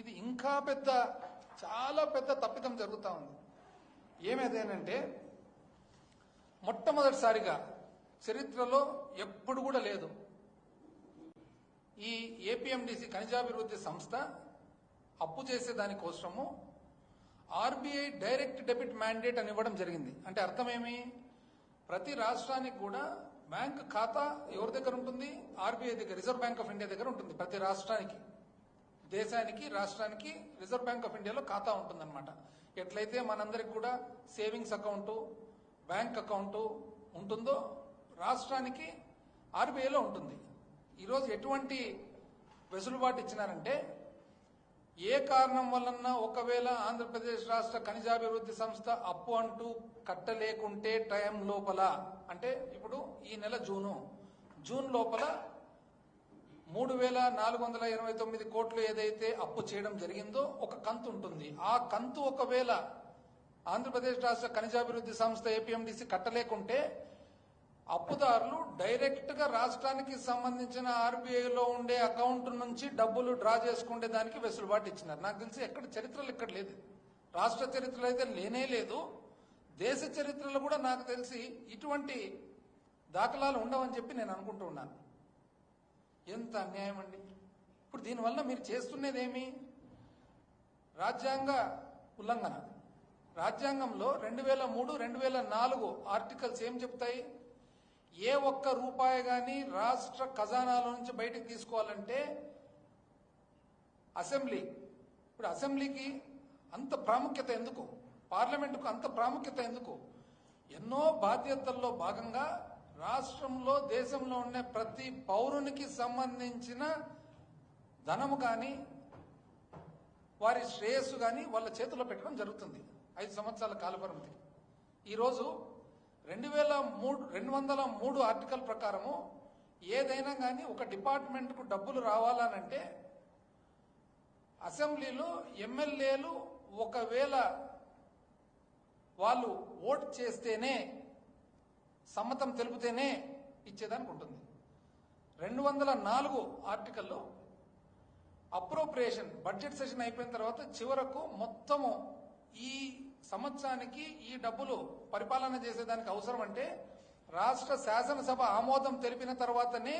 ఇది ఇంకా పెద్ద చాలా పెద్ద తప్పిదం జరుగుతూ ఉంది. ఏమేదేనంటే మొట్టమొదటిసారిగా చరిత్రలో ఎప్పుడు కూడా లేదు. ఈ ఏపీఎండిసి ఖనిజాభివృద్ధి సంస్థ అప్పు చేసే దానికోసము ఆర్బీఐ డైరెక్ట్ డెబిట్ మ్యాండేట్ అని ఇవ్వడం జరిగింది. అంటే అర్థమేమి? ప్రతి రాష్ట్రానికి కూడా బ్యాంక్ ఖాతా ఎవరి దగ్గర ఉంటుంది? ఆర్బీఐ దగ్గర రిజర్వ్ బ్యాంక్ ఆఫ్ ఇండియా దగ్గర ఉంటుంది ప్రతి రాష్ట్రానికి. దేశానికి రాష్ట్రానికి రిజర్వ్ బ్యాంక్ ఆఫ్ ఇండియాలో ఖాతా ఉంటుందన్నమాట. ఎట్లయితే మనందరికి కూడా సేవింగ్స్ అకౌంటు బ్యాంక్ అకౌంటు ఉంటుందో రాష్ట్రానికి ఆర్బీఐలో ఉంటుంది. ఈరోజు ఎటువంటి వెసులుబాటు ఇచ్చినారంటే ఏ కారణం వలన ఒకవేళ ఆంధ్రప్రదేశ్ రాష్ట్ర ఖనిజాభివృద్ధి సంస్థ అప్పు అంటూ కట్టలేకుంటే టైం లోపల అంటే ఇప్పుడు ఈ నెల జూను జూన్ లోపల మూడు వేల నాలుగు వందల ఇరవై తొమ్మిది కోట్లు ఏదైతే అప్పు చేయడం జరిగిందో ఒక కంతు ఉంటుంది. ఆ కంతు ఒకవేళ ఆంధ్రప్రదేశ్ రాష్ట్ర ఖనిజాభివృద్ధి సంస్థ ఏపీఎండిసి కట్టలేకుంటే అప్పుదారులు డైరెక్ట్గా రాష్ట్రానికి సంబంధించిన ఆర్బీఐలో ఉండే అకౌంట్ నుంచి డబ్బులు డ్రా చేసుకునే దానికి వెసులుబాటు ఇచ్చినారు. నాకు తెలిసి ఎక్కడ చరిత్రలు ఇక్కడ లేదు. రాష్ట్ర చరిత్రలో అయితే లేనే లేదు. దేశ చరిత్రలో కూడా నాకు తెలిసి ఇటువంటి దాఖలాలు ఉండవని చెప్పి నేను అనుకుంటూ ఉన్నాను. ఎంత అన్యాయం అండి? ఇప్పుడు దీనివల్ల మీరు చేస్తున్నదేమి? రాజ్యాంగ ఉల్లంఘన. రాజ్యాంగంలో రెండు వేల మూడు రెండు వేల నాలుగు ఆర్టికల్స్ ఏం చెప్తాయి? ఏ ఒక్క రూపాయి కానీ రాష్ట్ర ఖజానాలో నుంచి బయటకు తీసుకోవాలంటే అసెంబ్లీ. ఇప్పుడు అసెంబ్లీకి అంత ప్రాముఖ్యత ఎందుకు? పార్లమెంటుకు అంత ప్రాముఖ్యత ఎందుకు? ఎన్నో బాధ్యతల్లో భాగంగా రాష్ట్రంలో దేశంలో ఉండే ప్రతి పౌరునికి సంబంధించిన ధనము కానీ వారి శ్రేయస్సు కానీ వాళ్ళ చేతుల్లో పెట్టడం జరుగుతుంది. ఐదు సంవత్సరాల కాలపరిమితి. ఈరోజు రెండు వేల మూడు రెండు వందల మూడు ఆర్టికల్ ప్రకారము ఏదైనా కానీ ఒక డిపార్ట్మెంట్కు డబ్బులు రావాలనంటే అసెంబ్లీలో ఎమ్మెల్యేలు ఒకవేళ వాళ్ళు ఓట్ చేస్తేనే సమ్మతం తెలిపితేనే ఇచ్చేదానికి ఉంటుంది రెండు వందల నాలుగు ఆర్టికల్లో అప్రోప్రియేషన్ బడ్జెట్ సెషన్ అయిపోయిన తర్వాత చివరకు మొత్తము ఈ సంవత్సరానికి ఈ డబ్బులు పరిపాలన చేసేదానికి అవసరం అంటే రాష్ట్ర శాసనసభ ఆమోదం తెలిపిన తర్వాతనే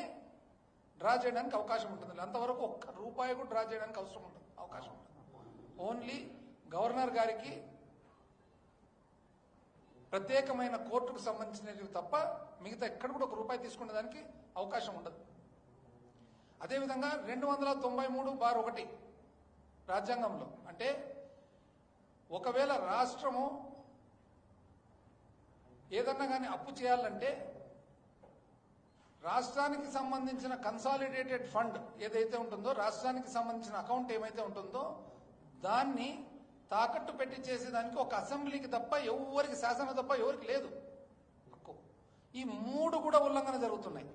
డ్రా చేయడానికి అవకాశం ఉంటుంది. అంతవరకు ఒక్క రూపాయి కూడా డ్రా చేయడానికి అవసరం ఉంటుంది. అవకాశం ఉంటుంది. ఓన్లీ గవర్నర్ గారికి ప్రత్యేకమైన కోర్టుకు సంబంధించినవి తప్ప మిగతా ఎక్కడ కూడా ఒక రూపాయి తీసుకునే దానికి అవకాశం ఉండదు. అదేవిధంగా రెండు వందల తొంభై మూడు బార్ ఒకటి రాజ్యాంగంలో అంటే ఒకవేళ రాష్ట్రము ఏదన్నా కానీ అప్పు చేయాలంటే రాష్ట్రానికి సంబంధించిన కన్సాలిడేటెడ్ ఫండ్ ఏదైతే ఉంటుందో రాష్ట్రానికి సంబంధించిన అకౌంట్ ఏమైతే ఉంటుందో దాన్ని తాకట్టు పెట్టి చేసేదానికి ఒక అసెంబ్లీకి తప్ప ఎవరికి శాసన తప్ప ఎవరికి లేదు. హక్కు ఈ మూడు కూడా ఉల్లంఘన జరుగుతున్నాయి.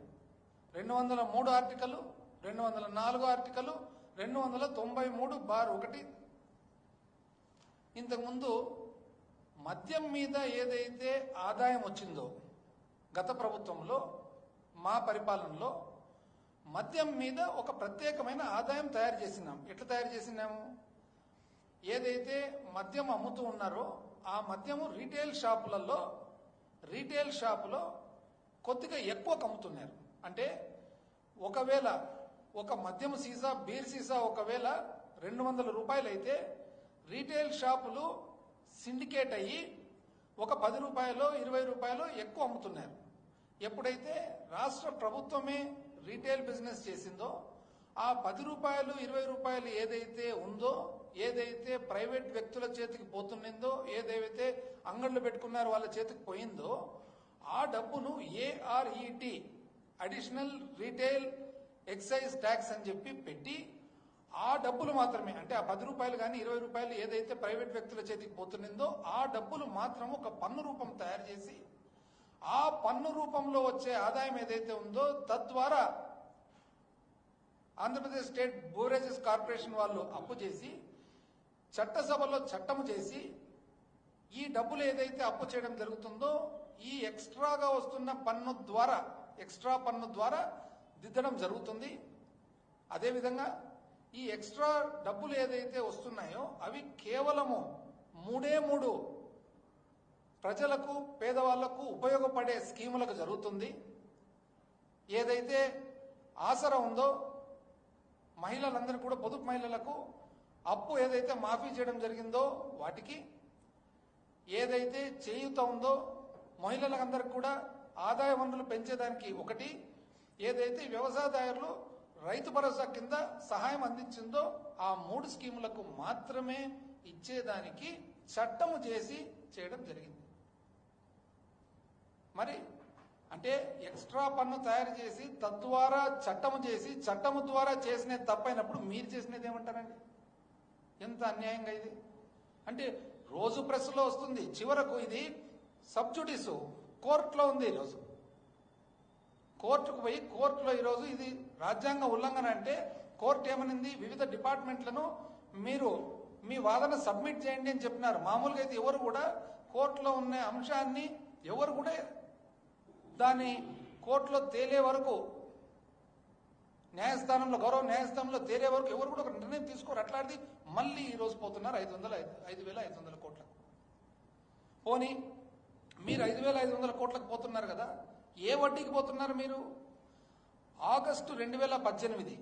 రెండు వందల మూడు ఆర్టికలు రెండు వందల నాలుగు ఆర్టికలు రెండు వందల తొంభై మూడు బార్ ఒకటి. ఇంతకుముందు మద్యం మీద ఏదైతే ఆదాయం వచ్చిందో గత ప్రభుత్వంలో మా పరిపాలనలో మద్యం మీద ఒక ప్రత్యేకమైన ఆదాయం తయారు చేసినాం. ఎట్లా తయారు చేసినాము? ఏదైతే మద్యం అమ్ముతూ ఉన్నారో ఆ మద్యము రీటైల్ షాపులలో రీటైల్ షాపులో కొద్దిగా ఎక్కువ అమ్ముతున్నారు అంటే ఒకవేళ ఒక మద్యం సీసా బీర్ సీసా ఒకవేళ రెండు వందల రూపాయలు అయితే రీటైల్ షాపులు సిండికేట్ అయ్యి ఒక పది రూపాయలు ఇరవై రూపాయలు ఎక్కువ అమ్ముతున్నారు. ఎప్పుడైతే రాష్ట్ర ప్రభుత్వమే రీటైల్ బిజినెస్ చేసిందో ఆ పది రూపాయలు ఇరవై రూపాయలు ఏదైతే ఉందో ఏదైతే ప్రైవేట్ వ్యక్తుల చేతికి పోతున్నదో ఏదైతే అంగళ్ళు పెట్టుకున్నారో వాళ్ళ చేతికి పోయిందో ఆ డబ్బును ARET additional retail excise tax అని చెప్పి పెట్టి ఆ డబ్బులు మాత్రమే అంటే ఆ పది రూపాయలు కానీ ఇరవై రూపాయలు ఏదైతే ప్రైవేట్ వ్యక్తుల చేతికి పోతున్నదో ఆ డబ్బులు మాత్రం ఒక పన్ను రూపం తయారు చేసి ఆ పన్ను రూపంలో వచ్చే ఆదాయం ఏదైతే ఉందో తద్వారా ఆంధ్రప్రదేశ్ స్టేట్ బోరేజెస్ కార్పొరేషన్ వాళ్ళు అప్పు చేసి చట్టసభలో చట్టం చేసి ఈ డబ్బులు ఏదైతే అప్పు చేయడం జరుగుతుందో ఈ ఎక్స్ట్రాగా వస్తున్న పన్ను ద్వారా ఎక్స్ట్రా పన్ను ద్వారా దిద్దడం జరుగుతుంది. అదేవిధంగా ఈ ఎక్స్ట్రా డబ్బులు ఏదైతే వస్తున్నాయో అవి కేవలము మూడే మూడు ప్రజలకు పేదవాళ్ళకు ఉపయోగపడే స్కీములకు జరుగుతుంది. ఏదైతే ఆసరా ఉందో మహిళలందరూ కూడా పొదుపు మహిళలకు అప్పు ఏదైతే మాఫీ చేయడం జరిగిందో వాటికి ఏదైతే చేయుత ఉందో మహిళలందరికీ కూడా ఆదాయ వనరులు పెంచేదానికి ఒకటి ఏదైతే వ్యవసాయదారులు రైతు భరోసా కింద సహాయం అందించిందో ఆ మూడు స్కీములకు మాత్రమే ఇచ్చేదానికి చట్టము చేసి చేయడం జరిగింది. మరి అంటే ఎక్స్ట్రా పన్ను తయారు చేసి తద్వారా చట్టము చేసి చట్టము ద్వారా చేసినది తప్పైనప్పుడు మీరు చేసినది ఏమంటారండి? ఎంత అన్యాయంగా ఇది? అంటే రోజు ప్రెస్లో వస్తుంది చివరకు ఇది సబ్జుడిస్ కోర్టులో ఉంది ఈరోజు కోర్టుకు పోయి కోర్టులో ఈరోజు ఇది రాజ్యాంగ ఉల్లంఘన అంటే కోర్టు ఏమనింది? వివిధ డిపార్ట్మెంట్లను మీరు మీ వాదన సబ్మిట్ చేయండి అని చెప్పినారు. మామూలుగా అయితే ఎవరు కూడా కోర్టులో ఉన్న అంశాన్ని ఎవరు కూడా దాన్ని కోర్టులో తేలే వరకు న్యాయస్థానంలో గౌరవ న్యాయస్థానంలో తేరే వరకు ఎవరు కూడా ఒక నిర్ణయం తీసుకోరు. అట్లాంటిది మళ్ళీ ఈ రోజు పోతున్నారు ఐదు వందల ఐదు వేల ఐదు వందల కోట్లకు. పోనీ మీరు ఐదు వేల ఐదు వందల కోట్లకు పోతున్నారు కదా ఏ వడ్డీకి పోతున్నారు మీరు? ఆగస్టు రెండు వేల పద్దెనిమిది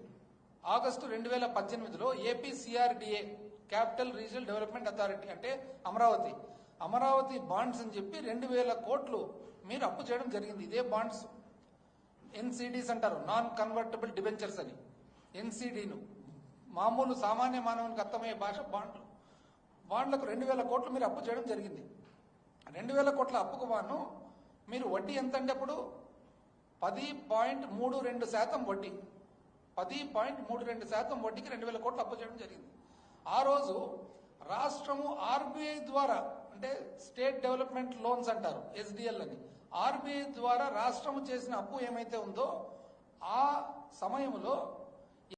ఆగస్టు రెండు వేల పద్దెనిమిదిలో APCRDA capital regional development authority అంటే అమరావతి. అమరావతి బాండ్స్ అని చెప్పి రెండు వేల కోట్లు మీరు అప్పు చేయడం జరిగింది. ఇదే బాండ్స్ ఎన్సిడీస్ అంటారు నాన్ కన్వర్టబుల్ డిబెంచర్స్ అని. ఎన్సిడీను. మామూలు సామాన్య మానవునికి అర్థమయ్యే భాష బాండ్లు. బాండ్లకు రెండు వేల కోట్లు మీరు అప్పు చేయడం జరిగింది. రెండు వేల కోట్ల అప్పుకు వాను మీరు వడ్డీ ఎంత అంటే అప్పుడు పది పాయింట్ మూడు రెండు శాతం వడ్డీ. పది పాయింట్ మూడు రెండు శాతం వడ్డీకి రెండు వేల కోట్లు అప్పు చేయడం జరిగింది. ఆ రోజు రాష్ట్రము ఆర్బీఐ ద్వారా అంటే స్టేట్ డెవలప్మెంట్ లోన్స్ అంటారు ఎస్డిఎల్ అని. ఆర్బీఐ ద్వారా రాష్ట్రము చేసిన అప్పు ఏమైతే ఉందో ఆ సమయంలో